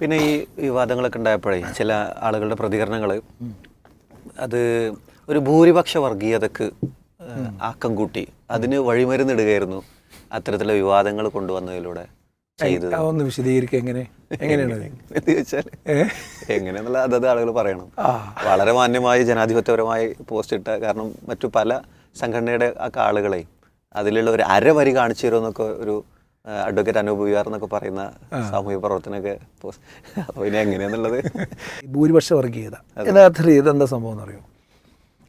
പിന്നെ ഈ വിവാദങ്ങളൊക്കെ ഉണ്ടായപ്പോഴേ ചില ആളുകളുടെ പ്രതികരണങ്ങൾ അത് ഒരു ഭൂരിപക്ഷ വർഗീയതക്ക് ആക്കം കൂട്ടി അതിന് വഴിമരുന്നിടുകയായിരുന്നു അത്തരത്തിലുള്ള വിവാദങ്ങൾ കൊണ്ടുവന്നതിലൂടെ ചെയ്തത്. ഒന്ന് വിശദീകരിക്കുക എങ്ങനെ? എങ്ങനെയാണ് ചോദിച്ചാൽ? എങ്ങനെയെന്നുള്ള അതത് ആളുകൾ പറയണം. വളരെ മാന്യമായി ജനാധിപത്യപരമായി പോസ്റ്റ് ഇട്ട കാരണം മറ്റു പല സംഘടനയുടെ ഒക്കെ ആളുകളെയും അതിലുള്ള ഒരു അരവരി കാണിച്ചു തരുമെന്നൊക്കെ ഒരു അഡ്വക്കേറ്റ് അനൂപ് വിയാർ എന്നൊക്കെ പറയുന്ന സാമൂഹിക പ്രവർത്തനമൊക്കെ അപ്പോൾ ഇനി എങ്ങനെയാന്നുള്ളത്? ഭൂരിപക്ഷ വർഗീയത. യഥാർത്ഥത്തിൽ ഇതെന്താ സംഭവം എന്ന് അറിയോ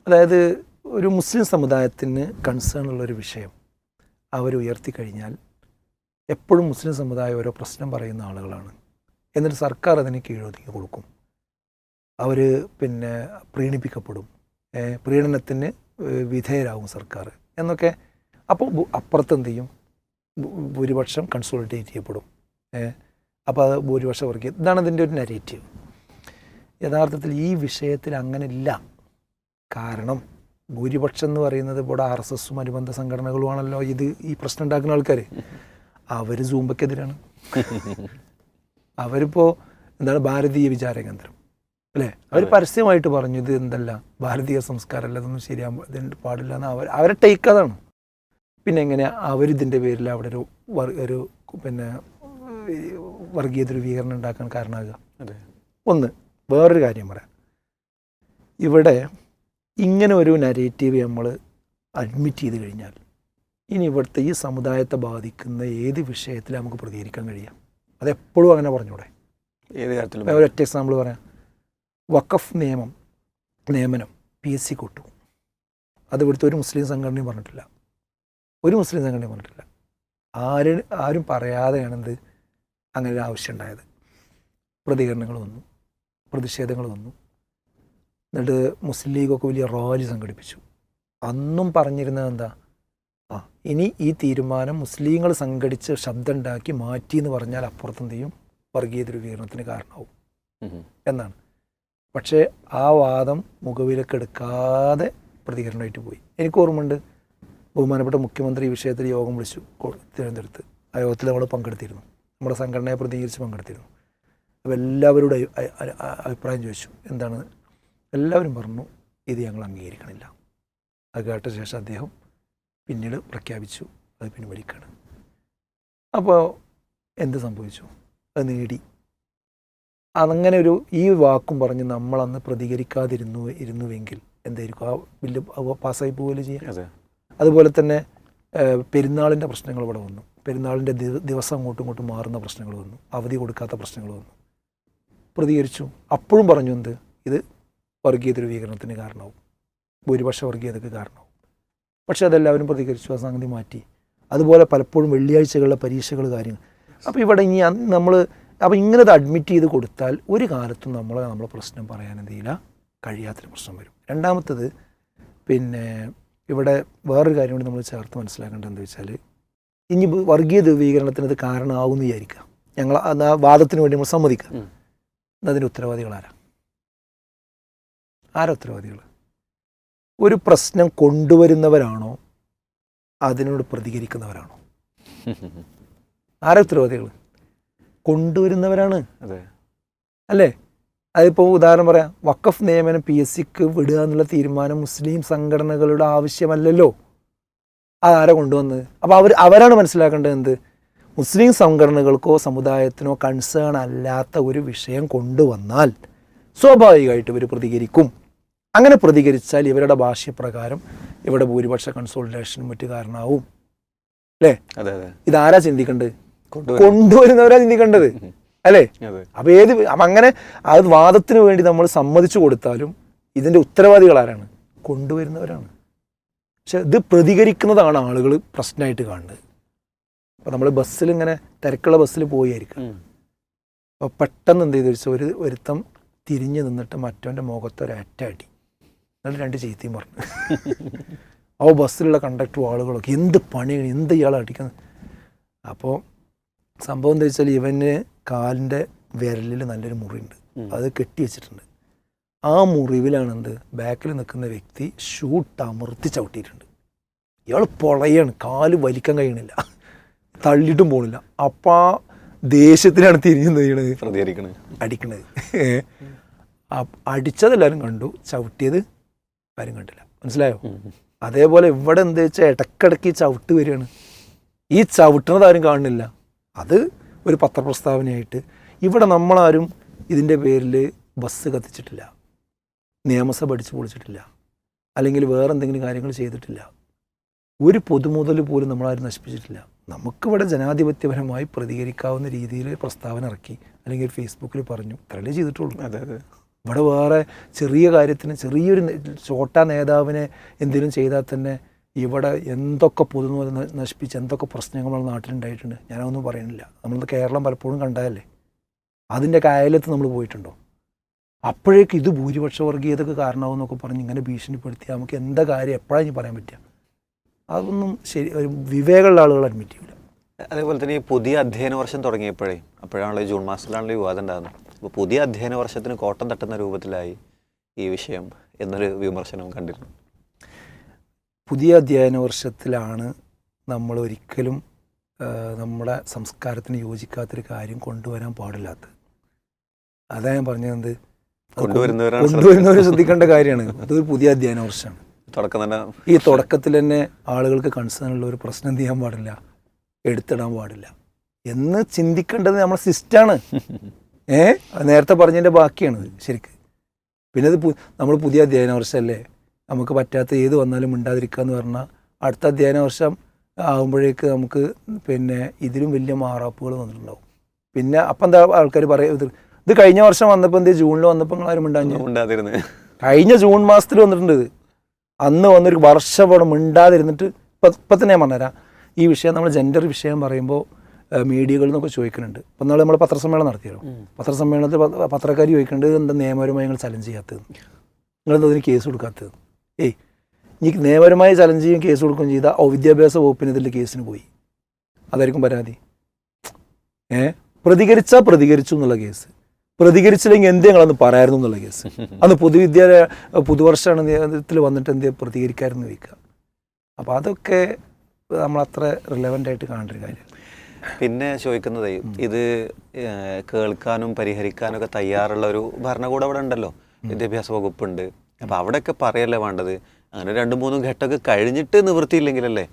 അതായത് ഒരു മുസ്ലിം സമുദായത്തിന് കൺസേൺ ഉള്ളൊരു വിഷയം അവർ ഉയർത്തി കഴിഞ്ഞാൽ എപ്പോഴും മുസ്ലിം സമുദായം ഓരോ പ്രശ്നം പറയുന്ന ആളുകളാണ്. എന്നിട്ട് സർക്കാർ അതിന് കീഴൊതുക്കി കൊടുക്കും. അവർ പിന്നെ പ്രീണിപ്പിക്കപ്പെടും. പ്രീണനത്തിന് വിധേയരാകും സർക്കാർ എന്നൊക്കെ. അപ്പോൾ അപ്പുറത്തെന്ത് അപ്പുറത്ത് എന്ത് ചെയ്യും? ഭൂരിപക്ഷം കൺസോളിഡേറ്റ് ചെയ്യപ്പെടും. അപ്പോൾ അത് ഭൂരിപക്ഷം കുറയ്ക്കും. ഇതാണ് ഇതിന്റെ ഒരു നെഗറ്റീവ് യഥാർത്ഥത്തിൽ ഈ വിഷയത്തിൽ അങ്ങനെ ഇല്ല കാരണം ഭൂരിപക്ഷം എന്ന് പറയുന്നത് ഇവിടെ ആർ എസ് എസും അനുബന്ധ സംഘടനകളുമാണല്ലോ ഇത് ഈ പ്രശ്നം ഉണ്ടാക്കുന്ന ആൾക്കാർ അവർ സൂമ്പക്കെതിരാണ്. അവരിപ്പോൾ എന്താണ് ഭാരതീയ വിചാര കേന്ദ്രം. അല്ലേ? അവർ പരസ്യമായിട്ട് പറഞ്ഞു ഇത് എന്തല്ല ഭാരതീയ സംസ്കാരമല്ല ഇതൊന്നും ശരിയാകുമ്പോൾ ഇതിന് പാടില്ല എന്ന് അവർ അവരെ ടേക്ക് അതാണ്. പിന്നെ എങ്ങനെ അവരിതിന്റെ പേരിൽ അവിടെ ഒരു ഒരു പിന്നെ വർഗീയ ധ്രുവീകരണം ഉണ്ടാക്കാൻ കാരണമാകുക? അതെ. ഒന്ന് വേറൊരു കാര്യം പറയാം. ഇവിടെ ഇങ്ങനെ ഒരു നരേറ്റീവ് നമ്മൾ അഡ്മിറ്റ് ചെയ്ത് കഴിഞ്ഞാൽ ഇനി ഇവിടുത്തെ ഈ സമുദായത്തെ ബാധിക്കുന്ന ഏത് വിഷയത്തിൽ നമുക്ക് പ്രതികരിക്കാൻ കഴിയാം. അതെപ്പോഴും അങ്ങനെ പറഞ്ഞൂടെ? ഏത് കാര്യത്തിലും? ഒരൊറ്റ എക്സാമ്പിൾ പറയാം. വഖഫ് നിയമം നിയമനം പി എസ് സി കൊട്ടു അത് ഇവിടുത്തെ ഒരു മുസ്ലിം സംഘടനയും പറഞ്ഞിട്ടില്ല. ഒരു മുസ്ലിം സംഘടനയും പറഞ്ഞിട്ടില്ല ആരും ആരും പറയാതെയാണ് എന്ത് അങ്ങനെ ഒരു ആവശ്യം ഉണ്ടായത്. പ്രതികരണങ്ങൾ വന്നു പ്രതിഷേധങ്ങൾ വന്നു. എന്നിട്ട് മുസ്ലിം ലീഗൊക്കെ വലിയ റാലി സംഘടിപ്പിച്ചു. അന്നും പറഞ്ഞിരുന്നത് എന്താ? ആ ഇനി ഈ തീരുമാനം മുസ്ലിങ്ങൾ സംഘടിച്ച് ശബ്ദം ഉണ്ടാക്കി മാറ്റി എന്ന് പറഞ്ഞാൽ അപ്പുറത്തെന്ത് ചെയ്യും? വർഗീയ ധ്രുവീകരണത്തിന് കാരണമാവും. എന്നാണ്. പക്ഷേ ആ വാദം മുഖവിലക്കെടുക്കാതെ പ്രതികരണമായിട്ട് പോയി. എനിക്ക് ഓർമ്മയുണ്ട് ബഹുമാനപ്പെട്ട മുഖ്യമന്ത്രി ഈ വിഷയത്തിൽ യോഗം വിളിച്ചു. തിരുവനന്തപുരത്ത്. ആ യോഗത്തിൽ നമ്മൾ പങ്കെടുത്തിരുന്നു. നമ്മുടെ സംഘടനയെ പ്രതികരിച്ച് പങ്കെടുത്തിരുന്നു. അപ്പോൾ എല്ലാവരോടും അഭിപ്രായം ചോദിച്ചു. എന്താണ്? എല്ലാവരും പറഞ്ഞു ഇത് ഞങ്ങൾ അംഗീകരിക്കണില്ല. അത് കേട്ട ശേഷം അദ്ദേഹം പിന്നീട് പ്രഖ്യാപിച്ചു അത് പിൻവലിക്കാണ്. അപ്പോൾ എന്ത് സംഭവിച്ചു? അത് നേടി. അങ്ങനെ ഒരു ഈ വാക്കും പറഞ്ഞ് നമ്മളന്ന് പ്രതികരിക്കാതിരുന്നു ഇരുന്നുവെങ്കിൽ എന്തായിരിക്കും? ആ ബില്ല് പാസ്സായി പോവുകയല്ലേ ചെയ്യുക അതെ. അതുപോലെ തന്നെ പെരുന്നാളിന്റെ പ്രശ്നങ്ങൾ ഇവിടെ വന്നു. പെരുന്നാളിന്റെ ദിവസം അങ്ങോട്ടും ഇങ്ങോട്ടും മാറുന്ന പ്രശ്നങ്ങൾ വന്നു. അവധി കൊടുക്കാത്ത പ്രശ്നങ്ങൾ വന്നു. പ്രതികരിച്ചു. അപ്പോഴും പറഞ്ഞു എന്ത്? ഇത് വർഗീയ ധ്രുവീകരണത്തിന് കാരണവും ഭൂരിപക്ഷ വർഗീയതയ്ക്ക് കാരണവും പക്ഷേ അതെല്ലാവരും പ്രതികരിച്ചു. ആ സംഗതി മാറ്റി. അതുപോലെ പലപ്പോഴും വെള്ളിയാഴ്ചകളിലെ പരീക്ഷകൾ കാര്യങ്ങൾ. അപ്പോൾ ഇവിടെ ഇനി നമ്മൾ അപ്പോൾ ഇങ്ങനെ ഇത് അഡ്മിറ്റ് ചെയ്ത് കൊടുത്താൽ ഒരു കാലത്തും നമ്മളെ നമ്മളെ പ്രശ്നം പറയാൻ എന്തെയില്ല കഴിയാത്തൊരു പ്രശ്നം വരും. രണ്ടാമത്തത് പിന്നെ ഇവിടെ വേറൊരു കാര്യം കൂടി നമ്മൾ ചേർത്ത് മനസ്സിലാക്കേണ്ടത് എന്താ വെച്ചാൽ ഇനി വർഗീയ ധ്രുവീകരണത്തിന് ഇത് കാരണമാകുമെന്ന് വിചാരിക്കുക. ഞങ്ങൾ ആ വാദത്തിന് വേണ്ടി നമ്മൾ സമ്മതിക്കുക. എന്നതിന്റെ അതിന്റെ ഉത്തരവാദികൾ ആരാ? ആരാ ഉത്തരവാദികൾ ഒരു പ്രശ്നം കൊണ്ടുവരുന്നവരാണോ? അതിനോട് പ്രതികരിക്കുന്നവരാണോ? ആരാ ഉത്തരവാദികൾ കൊണ്ടുവരുന്നവരാണ്. അല്ലേ? അതിപ്പോൾ ഉദാഹരണം പറയാം വഖഫ് നിയമനം പി എസ് സിക്ക് വിടുക എന്നുള്ള തീരുമാനം മുസ്ലിം സംഘടനകളുടെ ആവശ്യമല്ലല്ലോ. അതാരെ കൊണ്ടുവന്നത്? അപ്പോൾ അവർ അവരാണ് മനസ്സിലാക്കേണ്ടത് എന്ത്? മുസ്ലിം സംഘടനകൾക്കോ സമുദായത്തിനോ കൺസേൺ അല്ലാത്ത ഒരു വിഷയം കൊണ്ടുവന്നാൽ സ്വാഭാവികമായിട്ട് ഇവർ പ്രതികരിക്കും. അങ്ങനെ പ്രതികരിച്ചാൽ ഇവരുടെ ഭാഷ്യപ്രകാരം ഇവിടെ ഭൂരിപക്ഷ കൺസോൾട്ടേഷനും മറ്റു കാരണമാവും അല്ലേ? ഇതാരാ ചിന്തിക്കേണ്ടത്? കൊണ്ടുവരും കൊണ്ടുവരുന്നവരാ ചിന്തിക്കേണ്ടത്. അല്ലേ? അപ്പൊ ഏത് അപ്പൊ അങ്ങനെ അത് വാദത്തിന് വേണ്ടി നമ്മൾ സമ്മതിച്ചു കൊടുത്താലും ഇതിന്റെ ഉത്തരവാദികൾ ആരാണ്? കൊണ്ടുവരുന്നവരാണ്. പക്ഷെ ഇത് പ്രതികരിക്കുന്നതാണ് ആളുകൾ പ്രശ്നമായിട്ട് കാണുന്നത്. അപ്പൊ നമ്മൾ ബസ്സിൽ ഇങ്ങനെ തിരക്കുള്ള ബസ്സിൽ പോയായിരിക്കും. അപ്പൊ അപ്പോൾ പെട്ടെന്ന് എന്ത് ചെയ്തു? വെച്ചാൽ ഒരു ഒരുത്തം തിരിഞ്ഞു നിന്നിട്ട് മറ്റവന്റെ മുഖത്ത് ഒരു അറ്റ അടി. എന്നിട്ട് രണ്ട് ചീത്തയും പറഞ്ഞു. അപ്പോൾ ബസ്സിലുള്ള കണ്ടക്ടറും ആളുകളൊക്കെ എന്ത് പണിയാണ്? എന്ത് ഇയാളെ അടിക്കുന്നത്? അപ്പോൾ സംഭവം എന്താ വെച്ചാൽ ഇവന് കാലിന്റെ വിരലിൽ നല്ലൊരു മുറിയുണ്ട്. അത് കെട്ടി വെച്ചിട്ടുണ്ട്. ആ മുറിവിലാണ് എന്ത് ബാക്കിൽ നിൽക്കുന്ന വ്യക്തി ഷൂട്ട് അമർത്തി ചവിട്ടിയിട്ടുണ്ട്. ഇയാൾ പൊളയാണ്. കാൽ വലിക്കാൻ കഴിയണില്ല. തള്ളിയിട്ടും പോണില്ല. അപ്പം ആ ദേഷ്യത്തിനാണ് തിരിഞ്ഞു ചെയ്യണത്? അടിക്കണത്. അടിച്ചതെല്ലാവരും കണ്ടു. ചവിട്ടിയത് ആരും കണ്ടില്ല. മനസ്സിലായോ? അതേപോലെ ഇവിടെ എന്താ വെച്ചാൽ ഇടക്കിടക്ക് ചവിട്ട് വരികയാണ്. ഈ ചവിട്ടണത് ആരും കാണുന്നില്ല. അത് ഒരു പത്രപ്രസ്താവനയായിട്ട് ഇവിടെ നമ്മളാരും ഇതിന്റെ പേരിൽ ബസ് കത്തിച്ചിട്ടില്ല നിയമസഭ അടിച്ചു പൊളിച്ചിട്ടില്ല അല്ലെങ്കിൽ വേറെ എന്തെങ്കിലും കാര്യങ്ങൾ ചെയ്തിട്ടില്ല. ഒരു പൊതുമുതൽ പോലും നമ്മളാരും നശിപ്പിച്ചിട്ടില്ല. നമുക്കിവിടെ ജനാധിപത്യപരമായി പ്രതികരിക്കാവുന്ന രീതിയിൽ പ്രസ്താവന ഇറക്കി അല്ലെങ്കിൽ ഫേസ്ബുക്കിൽ പറഞ്ഞു ഇത്രയല്ലേ ചെയ്തിട്ടുള്ളൂ. അതെ അതെ. ഇവിടെ വേറെ ചെറിയ കാര്യത്തിന് ചെറിയൊരു ചോട്ടാ ചോട്ട നേതാവിനെ എന്തെങ്കിലും ചെയ്താൽ തന്നെ ഇവിടെ എന്തൊക്കെ പുതുമ നശിപ്പിച്ച് എന്തൊക്കെ പ്രശ്നങ്ങൾ നമ്മുടെ നാട്ടിലുണ്ടായിട്ടുണ്ട് ഞാനൊന്നും പറയുന്നില്ല. നമ്മൾ കേരളം പലപ്പോഴും കണ്ടതല്ലേ? അതിന്റെ കായലത്ത് നമ്മൾ പോയിട്ടുണ്ടോ? അപ്പോഴേക്ക് ഇത് ഭൂരിപക്ഷ വർഗീയതക്ക് കാരണമാവും എന്നൊക്കെ പറഞ്ഞ് ഇങ്ങനെ ഭീഷണിപ്പെടുത്തി നമുക്ക് എന്താ കാര്യം എപ്പോഴാണ് പറയാൻ പറ്റുക? അതൊന്നും ശരി വിവേകമുള്ള ആളുകൾ അഡ്മിറ്റ് ചെയ്യില്ല അതേപോലെ തന്നെ ഈ പുതിയ അധ്യയന വർഷം തുടങ്ങിയപ്പോഴേ അപ്പോഴാണല്ലോ ജൂൺ മാസത്തിലാണല്ലോ വിവാദം ഉണ്ടാകുന്നത്. അപ്പോൾ പുതിയ അധ്യയന വർഷത്തിന് കോട്ടം തട്ടുന്ന രൂപത്തിലായി ഈ വിഷയം എന്നൊരു വിമർശനം കണ്ടിരുന്നു. പുതിയ അധ്യയന വർഷത്തിലാണ് നമ്മൾ ഒരിക്കലും നമ്മുടെ സംസ്കാരത്തിന് യോജിക്കാത്തൊരു കാര്യം കൊണ്ടുവരാൻ പാടില്ലാത്തത് അതാ ഞാൻ പറഞ്ഞത് കൊണ്ടുവരുന്നവർ ശ്രദ്ധിക്കേണ്ട കാര്യമാണ്. അതൊരു പുതിയ അധ്യയന വർഷമാണ്. തുടക്കം തന്നെ ഈ തുടക്കത്തിൽ തന്നെ ആളുകൾക്ക് കൺസേൺ ഉള്ള ഒരു പ്രശ്നം ചെയ്യാൻ പാടില്ല? എടുത്തിടാൻ പാടില്ല. എന്ന് ചിന്തിക്കേണ്ടത് നമ്മുടെ സിസ്റ്റാണ് ഏ? നേരത്തെ പറഞ്ഞതിന്റെ ബാക്കിയാണ് ശരിക്ക്. പിന്നെ അത് നമ്മൾ പുതിയ അധ്യയന വർഷമല്ലേ നമുക്ക് പറ്റാത്ത ഏത് വന്നാലും മിണ്ടാതിരിക്കുക എന്ന് പറഞ്ഞാൽ അടുത്ത അധ്യയന വർഷം ആകുമ്പോഴേക്ക് നമുക്ക് പിന്നെ ഇതിലും വലിയ മാറാപ്പുകൾ വന്നിട്ടുണ്ടാവും. പിന്നെ അപ്പം എന്താ ആൾക്കാർ പറയും ഇത് ഇത് കഴിഞ്ഞ വർഷം വന്നപ്പോൾ എന്ത് ജൂണിൽ വന്നപ്പോൾ നിങ്ങൾ ആരും മിണ്ടാഞ്ഞു കഴിഞ്ഞ ജൂൺ മാസത്തിൽ വന്നിട്ടുണ്ട് ഇത്. അന്ന് വന്നൊരു വർഷമാണ് മിണ്ടാതിരുന്നിട്ട് ഇപ്പം ഇപ്പം തന്നെ ഞാൻ പറഞ്ഞുതരാം. ഈ വിഷയം നമ്മൾ ജെൻഡർ വിഷയം പറയുമ്പോൾ മീഡിയകളിൽ നിന്നൊക്കെ ചോദിക്കുന്നുണ്ട്. ഇപ്പം നാളെ നമ്മൾ പത്രസമ്മേളനം നടത്തിയല്ലോ. പത്രസമ്മേളനത്തിൽ പത്രക്കാർ ചോദിക്കേണ്ടത് എന്താ നിയമപരമായി നിങ്ങൾ ചലഞ്ച് ചെയ്യാത്തത്? നിങ്ങളെന്താ അതിന് കേസ് കൊടുക്കാത്തത്? ഏയ് എനിക്ക് നിയമപരമായി ചലഞ്ച് ചെയ്യും കേസ് കൊടുക്കുകയും ചെയ്ത ഓ വിദ്യാഭ്യാസ വകുപ്പിനെതിരെ കേസിന് പോയി. അതായിരിക്കും പരാതി. ഏ പ്രതികരിച്ചാൽ പ്രതികരിച്ചു എന്നുള്ള കേസ് പ്രതികരിച്ചില്ലെങ്കിൽ എന്ത് ഞങ്ങളന്ന് പറയായിരുന്നു എന്നുള്ള കേസ് അന്ന് പൊതുവിദ്യാലയ പുതുവർഷമാണ് നിയമത്തിൽ വന്നിട്ട് എന്ത് പ്രതികരിക്കായിരുന്നു ചോദിക്കുക. അപ്പോൾ അതൊക്കെ നമ്മൾ അത്ര റിലവന്റ് ആയിട്ട് കാണേണ്ട ഒരു കാര്യം. പിന്നെ ചോദിക്കുന്നതേ ഇത് കേൾക്കാനും പരിഹരിക്കാനും ഒക്കെ തയ്യാറുള്ള ഒരു ഭരണകൂടം അവിടെ ഉണ്ടല്ലോ. വിദ്യാഭ്യാസ വകുപ്പുണ്ട്. അപ്പൊ അവിടെയൊക്കെ പറയല്ലേ വേണ്ടത്? അങ്ങനെ രണ്ട് മൂന്ന് ഘട്ടമൊക്കെ കഴിഞ്ഞിട്ട് നിവൃത്തിയില്ലെങ്കിലല്ലേ?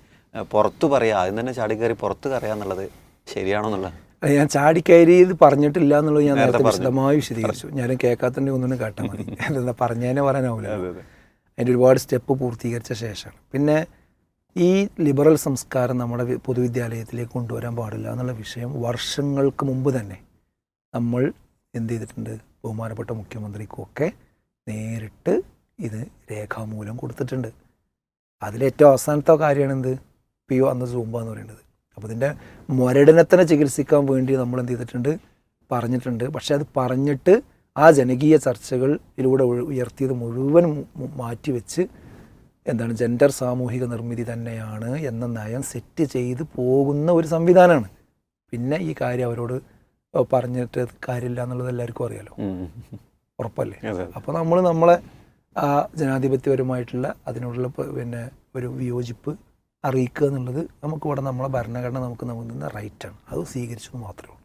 പുറത്ത് പറയാം. ആദ്യം തന്നെ ചാടിക്കയറി പുറത്ത് കറിയാന്നുള്ളത് ശരിയാണോ എന്നുള്ള? അത് ഞാൻ ചാടിക്കയറി ഇത് പറഞ്ഞിട്ടില്ല എന്നുള്ളത് ഞാൻ നേരത്തെ വിശദമായി വിശദീകരിച്ചു. ഞാനും കേൾക്കാത്തതിന്റെ ഒന്നും കേട്ടാൽ മതി. എന്താ പറഞ്ഞതിനെ പറയാനാവില്ല അതെ അതെ. അതിന്റെ ഒരുപാട് സ്റ്റെപ്പ് പൂർത്തീകരിച്ച ശേഷമാണ്. പിന്നെ ഈ ലിബറൽ സംസ്കാരം നമ്മുടെ പൊതുവിദ്യാലയത്തിലേക്ക് കൊണ്ടുവരാൻ പാടില്ല എന്നുള്ള വിഷയം വർഷങ്ങൾക്ക് മുമ്പ് തന്നെ നമ്മൾ എന്ത് ചെയ്തിട്ടുണ്ട്? ബഹുമാനപ്പെട്ട മുഖ്യമന്ത്രിക്കും ഒക്കെ നേരിട്ട് ഇത് രേഖാമൂലം കൊടുത്തിട്ടുണ്ട്. അതിലേറ്റവും അവസാനത്തെ കാര്യമാണ് എന്ത്? പി ഒ അന്ന് സൂമ്പ എന്ന് പറയുന്നത്. അപ്പോൾ ഇതിന്റെ മുരടിനത്തിനെ ചികിത്സിക്കാൻ വേണ്ടി നമ്മൾ എന്ത് ചെയ്തിട്ടുണ്ട്? പറഞ്ഞിട്ടുണ്ട്. പക്ഷേ അത് പറഞ്ഞിട്ട് ആ ജനകീയ ചർച്ചകളിലൂടെ ഉയ- ഉയർത്തിയത് മുഴുവൻ മാറ്റിവെച്ച് എന്താണ്? ജെൻഡർ സാമൂഹിക നിർമ്മിതി തന്നെയാണ് എന്ന നയം സെറ്റ് ചെയ്ത് പോകുന്ന ഒരു സംവിധാനമാണ്. പിന്നെ ഈ കാര്യം അവരോട് പറഞ്ഞിട്ട് കാര്യമില്ല എന്നുള്ളത് എല്ലാവർക്കും അറിയാലോ. ഉറപ്പല്ലേ? അപ്പോൾ നമ്മൾ നമ്മളെ ആ ജനാധിപത്യപരമായിട്ടുള്ള അതിനോടുള്ള പിന്നെ ഒരു വിയോജിപ്പ് അറിയിക്കുക എന്നുള്ളത് നമുക്കിവിടെ നമ്മളെ ഭരണഘടന നമുക്ക് നൽകുന്ന റൈറ്റാണ് അത് സ്വീകരിച്ചത് മാത്രമേ